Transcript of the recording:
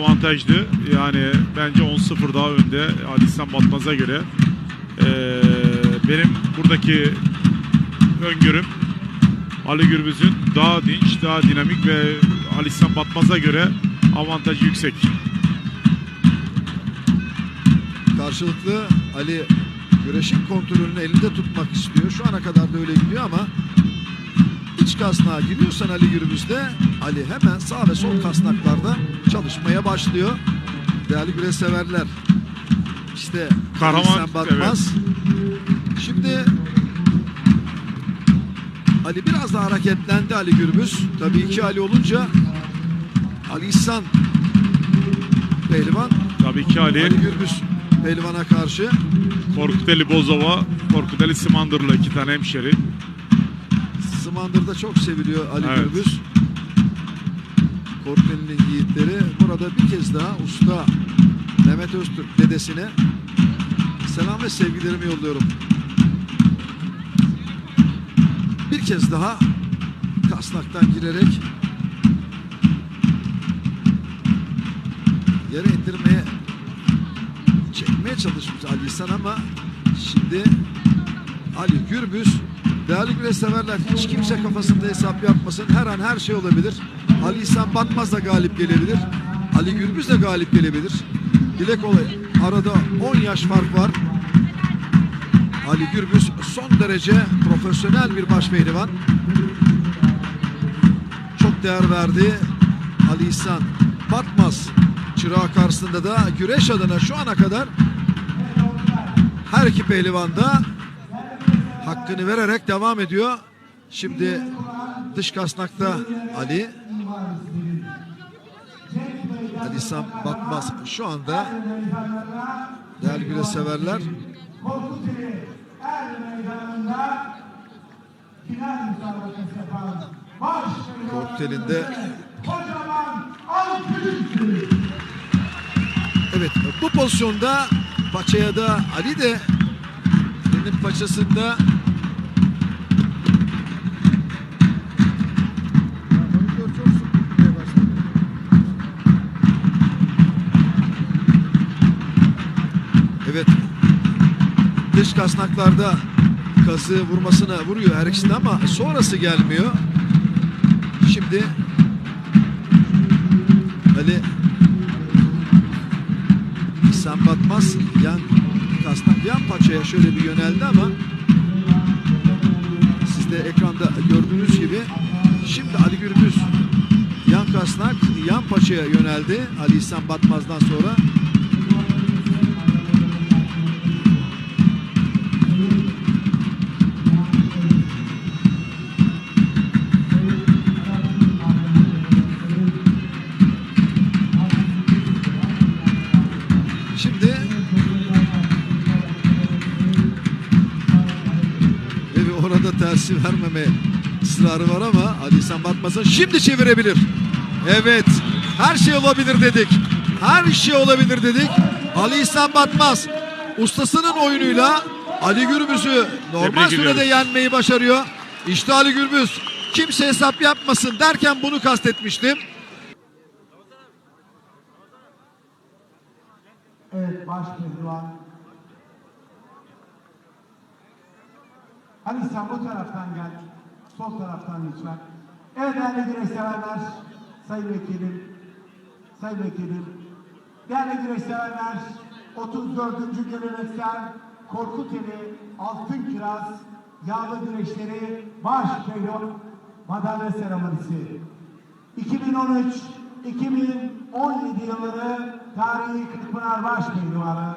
avantajlı. Yani bence 10-0 daha önde Ali İhsan Batmaz'a göre. Ee, benim buradaki öngörüm Ali Gürbüz'ün daha dinç, daha dinamik ve Ali İhsan Batmaz'a göre avantajı yüksek. Karşılıklı Ali güreşin kontrolünü elinde tutmak istiyor. Şu ana kadar da öyle gidiyor ama iç kasnağa giriyorsan Ali Gürbüz'de Ali hemen sağ ve sol kasnaklarda çalışmaya başlıyor. Değerli güreş severler. İşte Kahraman, İhsan Batmaz. Şimdi Ali biraz daha hareketlendi Ali Gürbüz. Tabii iki Ali olunca Ali İhsan Pehlivan Tabii ki Ali, Ali Gürbüz Pehlivan'a karşı Korkuteli Bozova, Korkuteli Simandırlı iki tane hemşeri. Smandır'da çok seviliyor Ali Evet. Gürbüz. Korkuteli'nin yiğitleri. Burada bir kez daha usta Mehmet Öztürk dedesine selam ve sevgilerimi yolluyorum. Bir kez daha kasnaktan girerek yere indirmeye çekmeye çalışmış Ali İhsan ama şimdi Ali Gürbüz değerli güreş severler hiç kimse kafasında hesap yapmasın. Her an her şey olabilir. Ali İhsan Batmaz da galip gelebilir. Ali Gürbüz de galip gelebilir. Dile kolay. Arada 10 yaş fark var. Ali Gürbüz son derece profesyonel bir baş pehlivan. Çok değer verdi. Ali İhsan Batmaz çırağı karşısında da güreş adına şu ana kadar her iki pehlivan da hakkını vererek devam ediyor. Şimdi dış kasnakta Ali. Ali İhsan Batmaz şu anda değerli güreş severler Er alkış evet bu pozisyonda paçaya da Ali de Ali'nin paçasında Evet. Dış kasnaklarda kazığı vurmasına vuruyor her ikisi de ama sonrası gelmiyor. Şimdi Ali İhsan Batmaz yan kasnak yan paçaya şöyle bir yöneldi ama siz de ekranda gördüğünüz gibi şimdi Ali Gürbüz yan kasnak yan paçaya yöneldi Ali İhsan Batmaz'dan sonra tersi vermeme ısrarı var ama Ali İhsan Batmaz'a şimdi çevirebilir. Evet. Her şey olabilir dedik. Her şey olabilir dedik. Ali İhsan Batmaz ustasının oyunuyla Ali Gürbüz'ü normal Tebrik sürede ediyoruz. yenmeyi başarıyor. İşte Ali Gürbüz kimse hesap yapmasın derken bunu kastetmiştim. Evet baş pehlivan. Hadi sen bu taraftan gel. Sol taraftan lütfen. Evet değerli güreş severler. Sayın Vekilim. Sayın Vekilim. Değerli güreş severler. 34. geleneksel Korkuteli Altın Kiraz Yağlı Güreşleri Baş Pehlivan Madalya Seremonisi. 2013 2017 yılları tarihi Kırkpınar Baş Pehlivanı